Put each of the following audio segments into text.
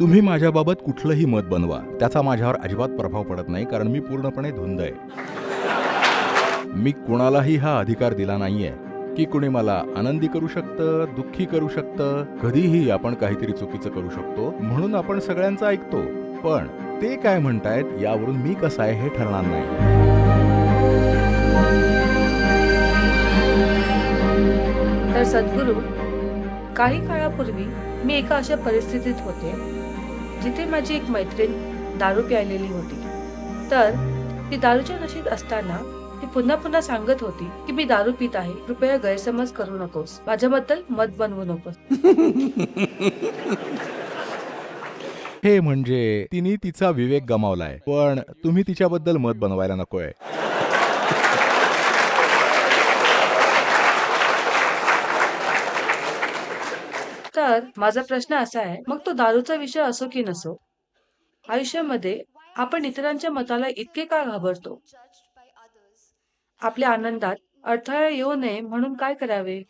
तुम्ही माझ्याबाबत कुठलंही मत बनवा. त्याचा माझ्यावर अजिबात प्रभाव पडत नाही कारण मी पूर्णपणे धुंद आहे. मी कुणालाही हा अधिकार दिला नाहीये. की कुणी मला आनंदी करू शकतं दुःखी करू शकतं कधीही आपण काहीतरी चुकीचं करू शकतो म्हणून आपण सगळ्यांचं ऐकतो. पण ते काय म्हणतायत यावरून मी कसं आहे हे ठरणार नाही. तर सद्गुरू काही काळापूर्वी मी एका अशा परिस्थितीत होते जिथे माझी एक मैत्रीण दारू प्यायलेली होती. तर ती दारूच्या नशेत असताना ती पुन्हा पुन्हा सांगत होती की मी दारू पित आहे कृपया गैरसमज करू नकोस. माझ्याबद्दल मत बनवू नकोस. हे म्हणजे तिने तिचा विवेक गमावलाय पण तुम्ही तिच्याबद्दल मत बनवायला नकोय. तर माझा प्रश्न असा आहे मग तो दारूचा विषय असो की नसो आयुष्यामध्ये आपण इतरांच्या मताला इतके का घाबरतो? आपल्या आनंदात अडथळा येऊ नये म्हणून काय करावे?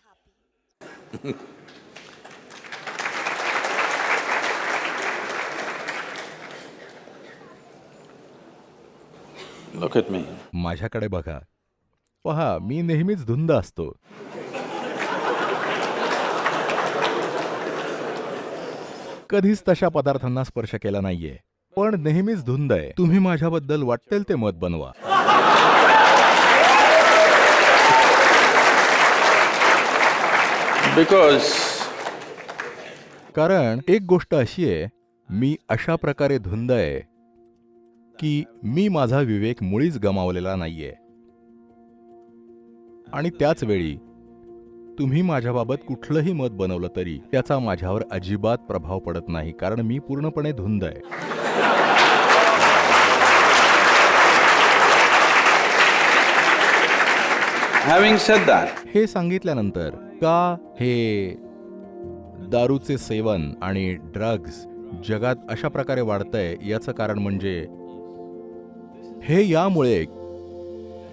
Look at me. माझ्याकडे बघा. पहा मी नेहमीच धुंद असतो. कधीच तशा पदार्थांना स्पर्श केला नाहीये. पण नेहमीच धुंद आहे. तुम्ही माझ्याबद्दल वाटेल ते मत बनवा. Because कारण एक गोष्ट अशी आहे मी अशा प्रकारे धुंद आहे की मी माझा विवेक मुळीच गमावलेला नाहीये. आणि त्याच वेळी तुम्ही माझ्याबाबत कुठलंही मत बनवलं तरी त्याचा माझ्यावर अजिबात प्रभाव पडत नाही कारण मी पूर्णपणे धुंद आहे. हे सांगितल्यानंतर का हे दारूचे सेवन आणि ड्रग्ज जगात अशा प्रकारे वाढतंय याचं कारण म्हणजे हे यामुळे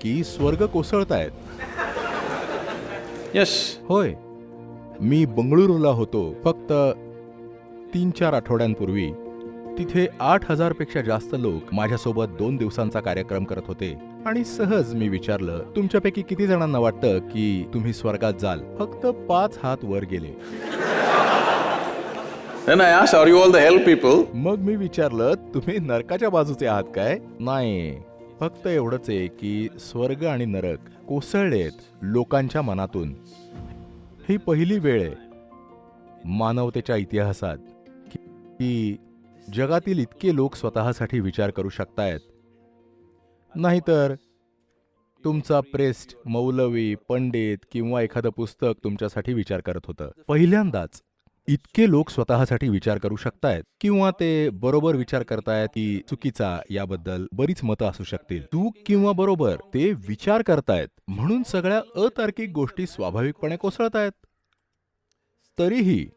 की स्वर्ग कोसळतायत. Yes, होय. मी बंगळुरूला होतो फक्त तीन चार आठवड्यांपूर्वी. तिथे आठ हजारपेक्षा जास्त लोक माझ्यासोबत दोन दिवसांचा कार्यक्रम करत होते. आणि सहज मी विचारलं तुमच्यापैकी किती जणांना वाटतं की तुम्ही स्वर्गात जाल? फक्त पाच हात वर गेले? मग मी विचारलं तुम्ही नरकाच्या बाजूचे आहात काय? नाही. फक्त एवढंच आहे की स्वर्ग आणि नरक कोसळलेत लोकांच्या मनातून. ही पहिली वेळ आहे. मानवतेच्या इतिहासात की- जगातील इतके लोक स्वतःसाठी विचार करू शकतायत. नाहीतर तुमचा प्रेस्ट मौलवी पंडित किंवा एखादं पुस्तक तुमच्यासाठी विचार करत होतं. पहिल्यांदाच. इतके लोक स्वतःसाठी विचार करू शकतायत किंवा ते बरोबर विचार करतायत की चुकीचा याबद्दल बरीच मतं असू शकतील. चूक किंवा बरोबर ते विचार करतायत. म्हणून सगळ्या अतार्किक गोष्टी स्वाभाविकपणे कोसळतायत. तरीही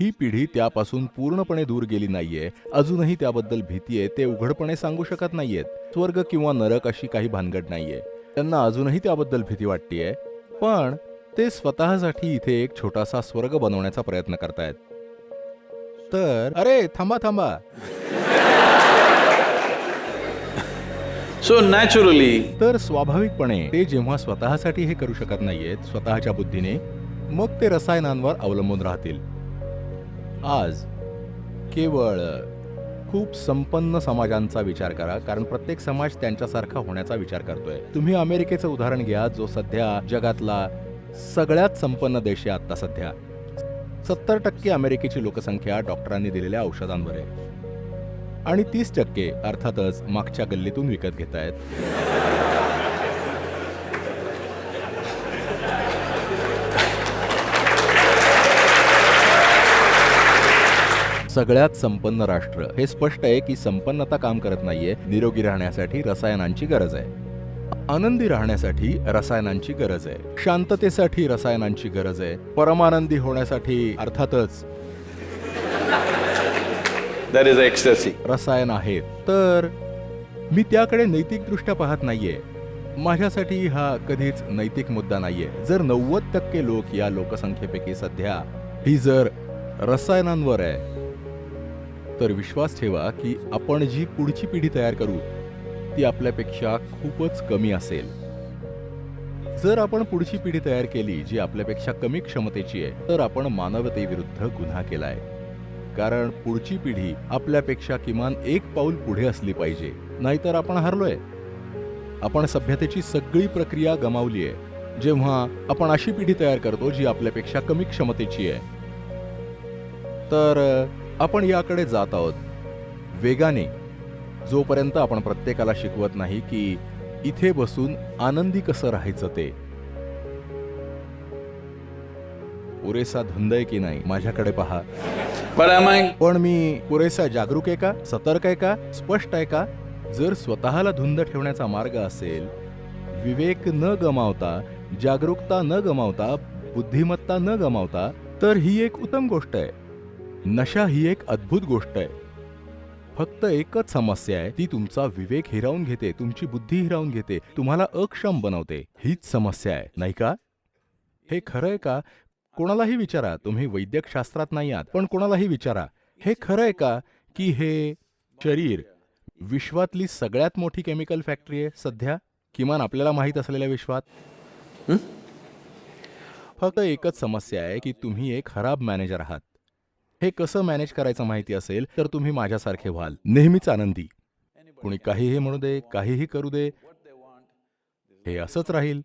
ही पिढी त्यापासून पूर्णपणे दूर गेली नाहीये. अजूनही त्याबद्दल भीती आहे ते उघडपणे सांगू शकत नाहीयेत. स्वर्ग किंवा नरक अशी काही भानगड नाहीये. त्यांना अजूनही त्याबद्दल भीती वाटतेय. पण ते स्वतःसाठी इथे एक छोटासा स्वर्ग बनवण्याचा प्रयत्न करतायत. तर अरे थांबा थांबा. So naturally, तर स्वाभाविकपणे ते जेव्हा स्वतःसाठी हे करू शकत नाहीयेत स्वतःच्या बुद्धीने मग ते रसायनांवर अवलंबून राहतील. आज केवळ खूप संपन्न समाजांचा विचार करा कारण प्रत्येक समाज त्यांच्यासारखा होण्याचा विचार करतोय. तुम्ही अमेरिकेचं उदाहरण घ्या जो सध्या जगातला सगळ्यात संपन्न देश आहे आत्ता सध्या. सत्तर टक्के अमेरिकेची लोकसंख्या डॉक्टरांनी दिलेल्या औषधांवर आहे. आणि तीस टक्के अर्थातच मागच्या गल्लीतून विकत घेत आहेत. सगळ्यात संपन्न राष्ट्र. हे स्पष्ट आहे की संपन्नता काम करत नाहीये निरोगी राहण्यासाठी रसायनांची गरज आहे. आनंदी राहण्यासाठी रसायनांची गरज आहे. शांततेसाठी रसायनांची गरज आहे. परमानंदी होण्यासाठी अर्थातच. रसायन आहेत तर मी त्याकडे नैतिकदृष्ट्या पाहत नाहीये. माझ्यासाठी हा कधीच नैतिक मुद्दा नाहीये. जर नव्वद टक्के लोक या लोकसंख्येपैकी सध्या ही जर रसायनांवर आहे तर विश्वास ठेवा की आपण जी पुढची पिढी तयार करू ती आपल्यापेक्षा खूपच कमी असेल. जर आपण पुढची पिढी तयार केली जी आपल्यापेक्षा कमी क्षमतेची आहे तर आपण मानवतेविरुद्ध गुन्हा केलाय. कारण पुढची पिढी आपल्यापेक्षा किमान एक पाऊल पुढे असली पाहिजे नाहीतर आपण हरलोय. आपण सभ्यतेची सगळी प्रक्रिया गमावली आहे. जेव्हा आपण अशी पिढी तयार करतो जी आपल्यापेक्षा कमी क्षमतेची आहे. तर आपण याकडे जात आहोत. वेगाने. जोपर्यंत आपण प्रत्येकाला शिकवत नाही की इथे बसून आनंदी कसं राहायचं ते. पुरेसा धुंद आहे की नाही माझ्याकडे पहा. पण मी पुरेसा जागरूक आहे का सतर्क आहे का स्पष्ट आहे का? जर स्वतःला धुंद ठेवण्याचा मार्ग असेल विवेक न गमावता जागरूकता न गमावता बुद्धिमत्ता न गमावता तर ही एक उत्तम गोष्ट आहे. नशा ही एक अद्भुत गोष्ट आहे. फक्त एकच समस्या आहे ती तुमचा विवेक हिरावून घेते तुमची बुद्धी हिरावून घेते तुम्हाला अक्षम बनवते. हीच समस्या आहे नाही का? हे खरं आहे का? कोणालाही विचारा तुम्ही वैद्यक शास्त्रात नाही आहात पण कोणालाही विचारा. हे खरं आहे का? की हे शरीर विश्वातली सगळ्यात मोठी केमिकल फॅक्टरी आहे सध्या? किमान आपल्याला माहीत असलेल्या विश्वात? फक्त एकच समस्या आहे की तुम्ही एक खराब मॅनेजर आहात. हे कसं मॅनेज करायचं माहिती असेल तर तुम्ही माझ्यासारखे व्हाल. नेहमीच आनंदी. कुणी काहीही म्हणू दे काहीही करू दे हे असंच राहील.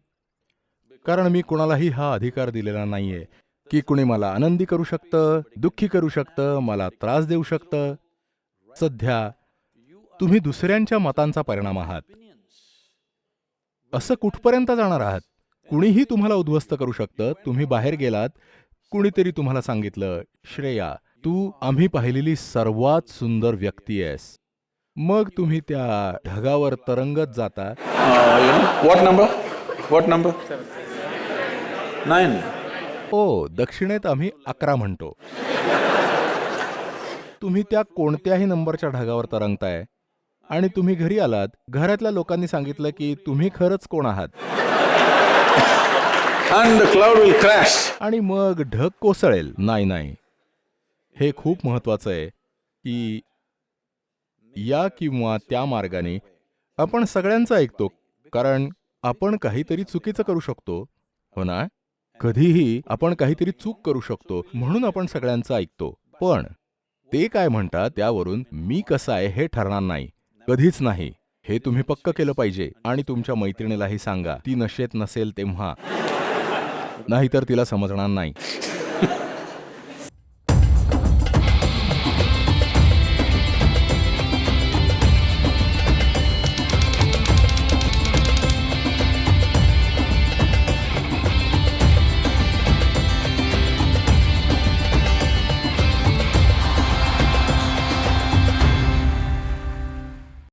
कारण मी कुणालाही हा अधिकार दिलेला नाहीये की कुणी मला आनंदी करू शकतं दुःखी करू शकतं मला त्रास देऊ शकतं. सध्या तुम्ही दुसऱ्यांच्या मतांचा परिणाम आहात. असं कुठपर्यंत जाणार आहात? कुणीही तुम्हाला उद्ध्वस्त करू शकतं. तुम्ही बाहेर गेलात कुणीतरी तुम्हाला सांगितलं श्रेया तू आम्ही पाहिलेली सर्वात सुंदर व्यक्ती आहेस मग तुम्ही त्या ढगावर तरंगत जाता what number? What number? Nine. ओ दक्षिणेत आम्ही अकरा म्हणतो तुम्ही त्या कोणत्याही नंबरच्या ढगावर तरंगताय आणि तुम्ही घरी आलात घरातल्या लोकांनी सांगितलं की तुम्ही खरंच कोण आहात. आणि मग ढग कोसळेल नाही नाही हे खूप महत्त्वाचं आहे की या किंवा त्या मार्गाने आपण सगळ्यांचं ऐकतो कारण आपण काहीतरी चुकीचं करू शकतो हो ना? कधीही आपण काहीतरी चूक करू शकतो म्हणून आपण सगळ्यांचं ऐकतो. पण ते काय म्हणतात त्यावरून मी कसं आहे हे ठरणार नाही. कधीच नाही. हे तुम्ही पक्क केलं पाहिजे आणि तुमच्या मैत्रिणीलाही सांगा ती नशेत नसेल तेव्हा. नाहीतर तिला समजणार नाही.